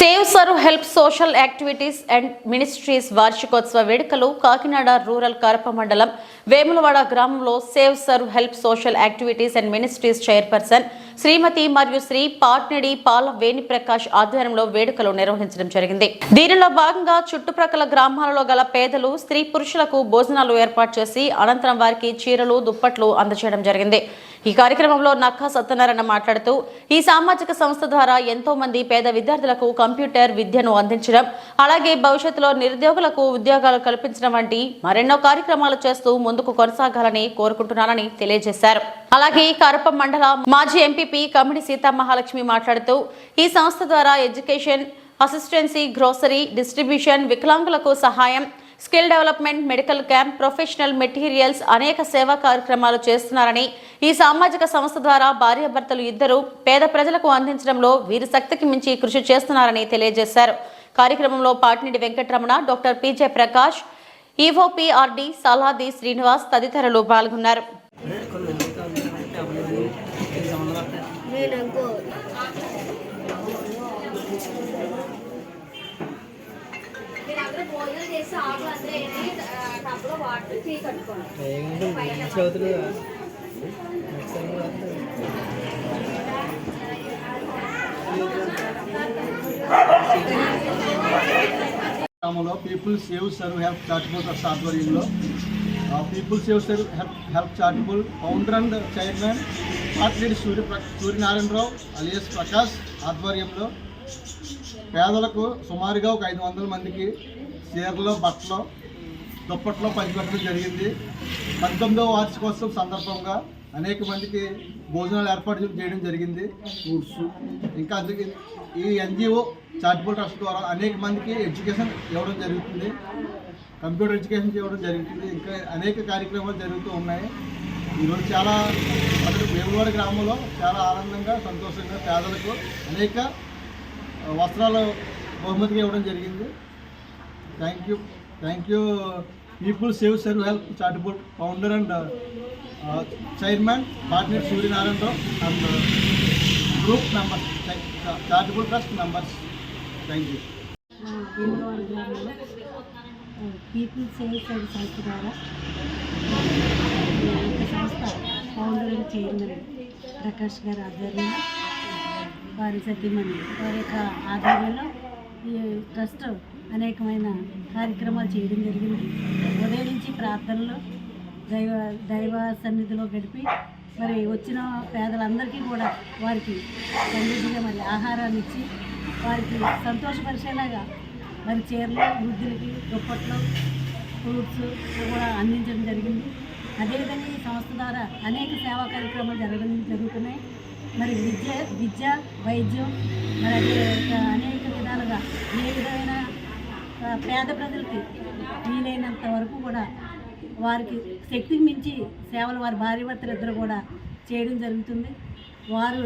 Save serve help social activities and ministries వార్షికోత్సవ వేడుకలు Kakinada rural Karapa మండలం వేములవాడ గ్రామంలో save serve help social activities and ministries chairperson Shrimati మరియు శ్రీ పాట్నడి పాల వేణి ప్రకాష్ ఆధ్వర్యంలో వేడుకలు నిర్వహించడం జరిగింది. దీనిలో భాగంగా చుట్టుప్రక్కల గ్రామాలలో గల పేదలు స్త్రీ పురుషులకు భోజనాలు ఏర్పాటు చేసి అనంతరం వారికి చీరలు దుప్పట్లు అందజేయడం జరిగింది. ఈ కార్యక్రమంలో నక్కా సత్యనారాయణ మాట్లాడుతూ ఈ సామాజిక సంస్థ ద్వారా ఎంతో మంది పేద విద్యార్థులకు కంప్యూటర్ విద్యను అందించడం అలాగే భవిష్యత్తులో నిరుద్యోగులకు ఉద్యోగాలు కల్పించడం వంటి మరెన్నో కార్యక్రమాలు చేస్తూ ముందుకు కొనసాగాలని కోరుకుంటున్నానని తెలియజేశారు. అలాగే కరప మండల మాజీ ఎంపీపీ కమిడి సీతా మహాలక్ష్మి మాట్లాడుతూ ఈ సంస్థ ద్వారా ఎడ్యుకేషన్ అసిస్టెన్సీ గ్రోసరీ డిస్ట్రిబ్యూషన్ వికలాంగులకు సహాయం skill development medical camp professional materials అనేక సేవా కార్యక్రమాలు చేస్తున్నారని ఈ సామాజిక సంస్థ ద్వారా భార్యాభర్తలు ఇద్దరు పేద ప్రజలకు అందించడంలో వీరి శక్తికి మించి కృషి చేస్తున్నారని తెలియజేశారు. కార్యక్రమంలో Patinidi Venkataramana doctor PJ Prakash EOPRD Saladi Srinivas తదితరులు పాల్గొన్నారు. భోజనం చేసి అందరూ టబ్లో వాటర్ టీ గ్రామంలో people save serve help charitable trust ఆధ్వర్యంలో people save serve help help charitable founder and chairman Patireddy Surya Suryanarayana Rao alias Prakash ఆధ్వర్యంలో పేదలకు సుమారుగా ఒక ఐదు వందల మందికి చీరలు బట్టలు దుప్పట్లో పంచిపెట్టడం జరిగింది. పంతొమ్మిదవ వార్షికోత్సవం సందర్భంగా అనేక మందికి భోజనాలు ఏర్పాటు చేయడం జరిగింది. ఫ్రూట్స్ ఇంకా అందుకే ఈ ఎన్జిఓ చారిటబుల్ ట్రస్ట్ ద్వారా అనేక మందికి ఎడ్యుకేషన్ ఇవ్వడం జరుగుతుంది. కంప్యూటర్ ఎడ్యుకేషన్ ఇవ్వడం జరుగుతుంది. ఇంకా అనేక కార్యక్రమాలు జరుగుతూ ఉన్నాయి. ఈరోజు చాలా అక్కడ వేములవాడ గ్రామంలో చాలా ఆనందంగా సంతోషంగా పేదలకు అనేక వస్త్రాలు బహుమతిగా ఇవ్వడం జరిగింది. Thank you thank you people save serve help charitable founder and chairman partner Suryanarayana Rao and group members charitable trust members thank you people save serve సంస్థ ద్వారా సంస్థ ఫౌండర్ అండ్ చైర్మన్ ప్రకాష్ గారి ఆధ్వర్యంలో వారి సతీమణి వారి యొక్క ఆధ్వర్యంలో ఈ ట్రస్ట్ అనేకమైన కార్యక్రమాలు చేయడం జరిగింది. ఉదయం నుంచి ప్రార్థనలు దైవ దైవ సన్నిధిలో గడిపి మరి వచ్చిన పేదలందరికీ కూడా వారికి సమృద్ధిగా మరి ఆహారాన్ని ఇచ్చి వారికి సంతోషపరిచేలాగా మరి చీరలు వృద్ధులకి దుప్పట్లు ఫ్రూట్స్ కూడా అందించడం జరిగింది. అదేవిధంగా ఈ సంస్థ ద్వారా అనేక సేవా కార్యక్రమాలు జరగడం జరుగుతున్నాయి. మరి విద్య విద్య వైద్యం మరి అదే అనేక విధాలుగా ఏ విధమైన పేద ప్రజలకి వీలైనంత వరకు కూడా వారికి శక్తికి మించి సేవలు వారి భార్య భర్తలు ఇద్దరు కూడా చేయడం జరుగుతుంది. వారు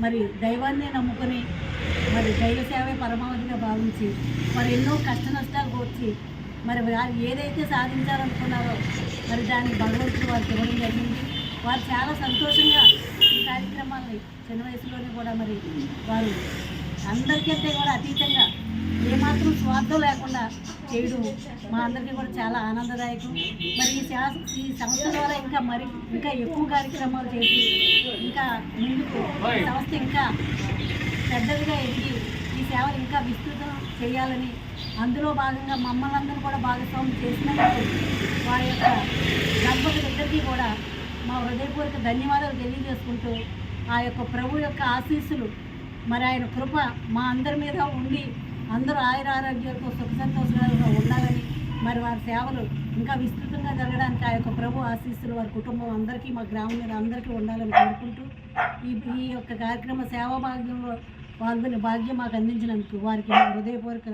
మరి దైవాన్ని నమ్ముకొని మరి దైవ సేవే పరమావధిగా భావించి మరి ఎన్నో కష్ట నష్టాలు కోర్చి మరి వారు ఏదైతే సాధించాలనుకున్నారో మరి దాన్ని భగవంతుడు వారికి ఇవ్వడం జరిగింది. వారు చాలా సంతోషంగా కార్యక్రమాలని చిన్న వయసులోనే కూడా మరి వారు అందరికంటే కూడా అతీతంగా ఏమాత్రం స్వార్థం లేకుండా చేయడం మా అందరికీ కూడా చాలా ఆనందదాయకం. మరి ఈ శాస ఈ సంస్థ ద్వారా ఇంకా మరి ఇంకా ఎక్కువ కార్యక్రమాలు చేసి ఇంకా ముందుకు సంస్థ ఇంకా పెద్దదిగా ఎదిగి ఈ సేవలు ఇంకా విస్తృతం చేయాలని అందులో భాగంగా మమ్మల్ని అందరూ కూడా భాగస్వామ్యం చేసినందుకు వారి యొక్క దంపతులిద్దరికీ కూడా మా హృదయపూర్వక ధన్యవాదాలు తెలియజేసుకుంటూ ఆ యొక్క ప్రభు యొక్క ఆశీస్సులు మరి ఆయన కృప మా అందరి మీద ఉండి అందరూ ఆయుర ఆరోగ్యాలతో సుఖ సంతోషాలుగా ఉండాలని మరి వారి సేవలు ఇంకా విస్తృతంగా జరగడానికి ఆ యొక్క ప్రభు ఆశీస్సులు వారి కుటుంబం అందరికీ మా గ్రామం మీద అందరికీ ఉండాలని కోరుకుంటూ ఈ ఈ యొక్క కార్యక్రమ సేవా భాగ్యంలో పాల్గొనే భాగ్యం మాకు అందించినందుకు వారికి హృదయపూర్వక